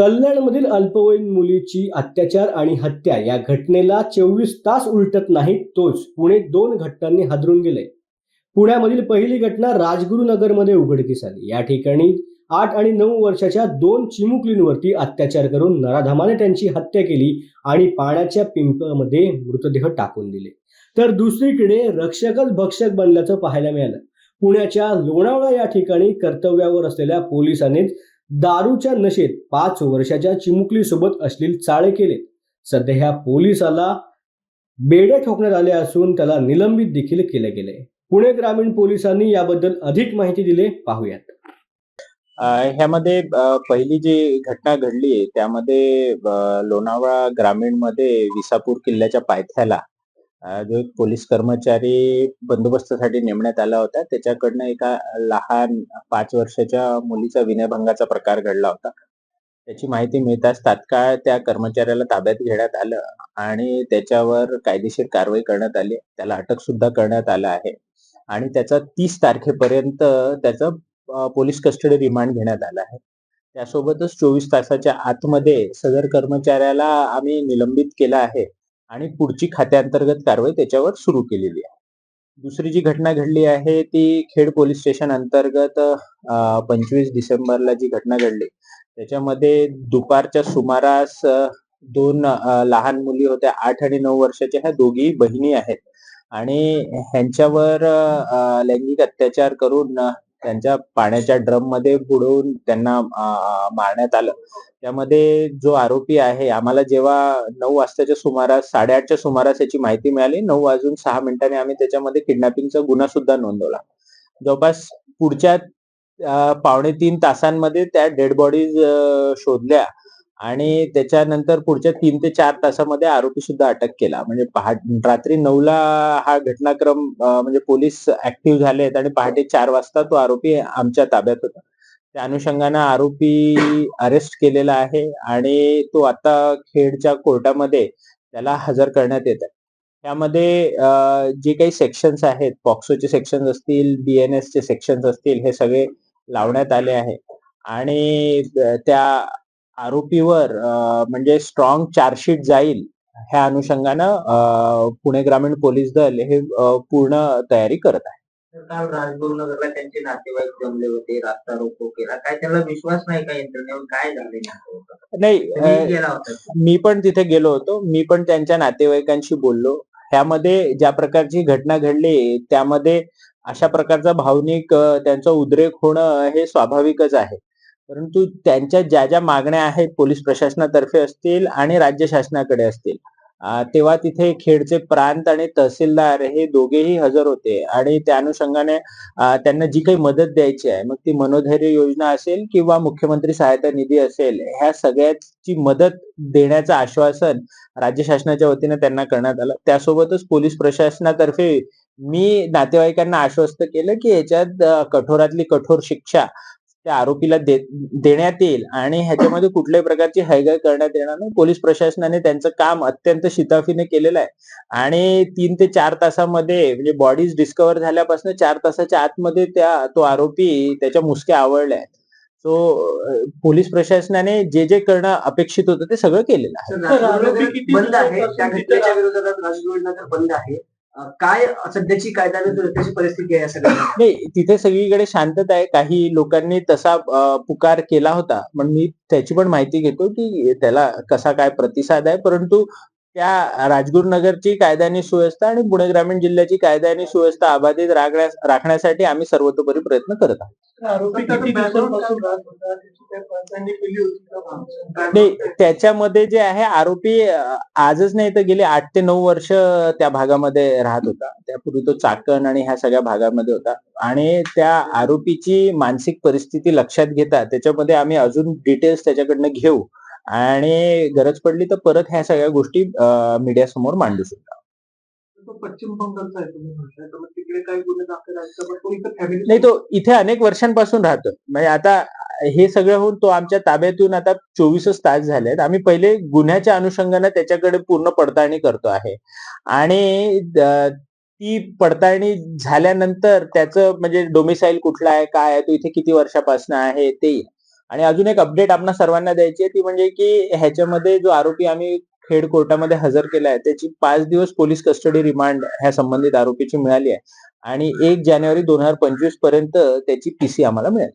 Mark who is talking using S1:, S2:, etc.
S1: कल्याणमधील अल्पवयीन मुलीची अत्याचार आणि हत्या या घटनेला चोवीस तास उलटत नाहीत तोच पुणे दोन घटनांनी हादरून गेले. पुण्यामधील पहिली घटना राजगुरुनगरमध्ये उघडकीस आली. या ठिकाणी आठ आणि नऊ वर्षाच्या दोन चिमुकलींवरती अत्याचार करून नराधमाने त्यांची हत्या केली आणि पाण्याच्या पिंपमध्ये मृतदेह टाकून दिले. तर दुसरीकडे रक्षकच भक्षक बनल्याचं पाहायला मिळालं. पुण्याच्या लोणावळा या ठिकाणी कर्तव्यावर असलेल्या पोलिसांनी दारूच्या नशेत पाच वर्षाच्या चिमुकलीसोबत अश्लील चाळे केले. सध्या ह्या पोलिसाला बेड्या ठोकण्यात आले असून त्याला निलंबित देखील केले गेले. पुणे ग्रामीण पोलिसांनी याबद्दल अधिक माहिती दिली. पाहूयात.
S2: ह्यामध्ये पहिली जी घटना घडली त्यामध्ये लोणावळा ग्रामीणमध्ये विसापूर किल्ल्याच्या पायथ्याला जो एक पोलीस कर्मचारी बंदोबस्तासाठी नेमण्यात आला होता त्याच्याकडनं एका लहान पाच वर्षाच्या मुलीचा विनयभंगाचा प्रकार घडला होता. त्याची माहिती मिळताच तात्काळ त्या कर्मचाऱ्याला ताब्यात घेण्यात आलं आणि त्याच्यावर कायदेशीर कारवाई करण्यात आली. त्याला अटक सुद्धा करण्यात आलं आहे. आणि त्याचा तीस तारखेपर्यंत त्याचं पोलीस कस्टडी रिमांड घेण्यात आला आहे. त्यासोबतच चोवीस तासाच्या आतमध्ये सदर कर्मचाऱ्याला आम्ही निलंबित केलं आहे. आणि पुढची खात्याअंतर्गत कारवाई त्याच्यावर सुरू केलेली आहे. दुसरी जी घटना घडली आहे ती खेड पोलीस स्टेशन अंतर्गत पंचवीस डिसेंबरला जी घटना घडली त्याच्यामध्ये दुपारच्या सुमारास दोन लहान मुली होत्या आठ आणि नऊ वर्षाच्या ह्या दोघी बहिणी आहेत. आणि ह्यांच्यावर लैंगिक अत्याचार करून त्यांच्या पाण्याच्या ड्रममध्ये बुडवून त्यांना मारण्यात आलं. त्यामध्ये जो आरोपी आहे आम्हाला जेव्हा नऊ वाजताच्या सुमारास साडेआठच्या सुमारास याची माहिती मिळाली. नऊ वाजून सहा मिनिटांनी आम्ही त्याच्यामध्ये किडनॅपिंगचा गुन्हा सुद्धा नोंदवला. जवळपास पुढच्या पावणे तीन तासांमध्ये त्या डेड बॉडीज शोधल्या. आणि त्याच्यानंतर पुढच्या तीन ते चार तासामध्ये आरोपी सुद्धा अटक केला. म्हणजे पहाट रात्री नऊला हा घटनाक्रम म्हणजे पोलीस ऍक्टिव्ह झालेत आणि पहाटे चार वाजता तो आरोपी आमच्या ताब्यात होता. त्या अनुषंगानं आरोपी अरेस्ट केलेला आहे आणि तो आता खेडच्या कोर्टामध्ये त्याला हजर करण्यात येत आहे. त्यामध्ये जे काही सेक्शन्स आहेत पॉक्सोचे सेक्शन्स असतील बीएनएस चे सेक्शन्स असतील हे सगळे लावण्यात आले आहे. आणि त्या आरोपीवर म्हणजे स्ट्रॉंग चार्जशीट जाईल ह्या अनुषंगानं पुणे ग्रामीण पोलीस दल हे पूर्ण तयारी करत आहे.
S3: तर काल राजगुरुनगरला त्यांचे नातेवाईक जमले होते रास्ता रोको केला. काय त्याला विश्वास नाही का यंत्रणेवर? काय झाले
S2: नाही
S3: मी
S2: पण तिथे गेलो होतो. मी पण त्यांच्या नातेवाईकांशी बोललो. ह्यामध्ये ज्या प्रकारची घटना घडली त्यामध्ये अशा प्रकारचा भावनिक त्यांचा उद्रेक होणं हे स्वाभाविकच आहे. परंतु त्यांच्या ज्या ज्या मागण्या आहेत पोलीस प्रशासनातर्फे असतील आणि राज्य शासनाकडे असतील तेव्हा तिथे खेडचे प्रांत आणि तहसीलदार हे दोघेही हजर होते. आणि त्या अनुषंगाने त्यांना जी काही मदत द्यायची आहे मग ती मनोधैर्य योजना असेल किंवा मुख्यमंत्री सहायता निधी असेल ह्या सगळ्याची मदत देण्याचं आश्वासन राज्य शासनाच्या वतीने त्यांना करण्यात आलं. त्यासोबतच पोलीस प्रशासनातर्फे मी नातेवाईकांना आश्वस्त केलं की याच्यात कठोरातली कठोर शिक्षा त्या आरोपीला दे देण्यात येईल आणि ह्याच्यामध्ये कुठल्याही प्रकारची हयगय करण्यात येणार नाही. पोलीस प्रशासनाने त्यांचं काम अत्यंत शिताफीने केलेलं आहे. आणि तीन ते चार तासामध्ये म्हणजे बॉडीज डिस्कवर झाल्यापासून चार तासाच्या आतमध्ये त्या तो आरोपी त्याच्या मुसक्या आवळल्या आहेत. सो पोलीस प्रशासनाने जे जे करणं अपेक्षित होतं ते सगळं केलेलं आहे.
S3: काय सध्याची कायदा परिस्थिती आहे सगळ्या
S2: नाही तिथे सगळीकडे शांतता आहे. काही लोकांनी तसा पुकार केला होता. पण मी त्याची पण माहिती घेतो की त्याला कसा काय प्रतिसाद आहे. परंतु त्या राजगुरुनगरची कायदा आणि सुव्यवस्था आणि पुणे ग्रामीण जिल्ह्याची कायदा आणि सुव्यवस्था अबाधित राखण्यास राखण्यासाठी आम्ही सर्वतोपरी प्रयत्न करत आहोत. त्याच्यामध्ये जे आहे आरोपी आजच नाही तर गेले आठ ते नऊ वर्ष त्या भागामध्ये राहत होता. त्यापूर्वी तो चाकण आणि ह्या सगळ्या भागामध्ये होता. आणि त्या आरोपीची मानसिक परिस्थिती लक्षात घेता त्याच्यामध्ये आम्ही अजून डिटेल्स त्याच्याकडनं घेऊ. आणि गरज पडली तर परत ह्या सगळ्या गोष्टी मीडिया समोर मांडू शकतो.
S3: पश्चिम बंगालचा तिकडे काही गुन्हे दाखल आहेत
S2: नाही तो इथे अनेक वर्षांपासून राहतो म्हणजे आता हे सगळं होऊन तो आमच्या ताब्यातून आता चोवीसच तास झाले आहेत आम्ही पहिले गुन्ह्याच्या अनुषंगाने त्याच्याकडे पूर्ण पडताळणी करतो आहे. आणि ती पडताळणी झाल्यानंतर त्याचं म्हणजे डोमिसाईल कुठला आहे काय आहे तो इथे किती वर्षापासून आहे ते आणि अजून एक अपडेट आपणा सर्वांना द्यायची आहे ती म्हणजे की ह्याच्यामध्ये जो आरोपी आम्ही खेड कोर्टामध्ये हजर केला आहे त्याची पाच दिवस पोलीस कस्टडी रिमांड ह्या संबंधित आरोपीची मिळाली आहे. आणि एक जानेवारी दोन हजार पंचवीसपर्यंत त्याची पीसी आम्हाला मिळाली.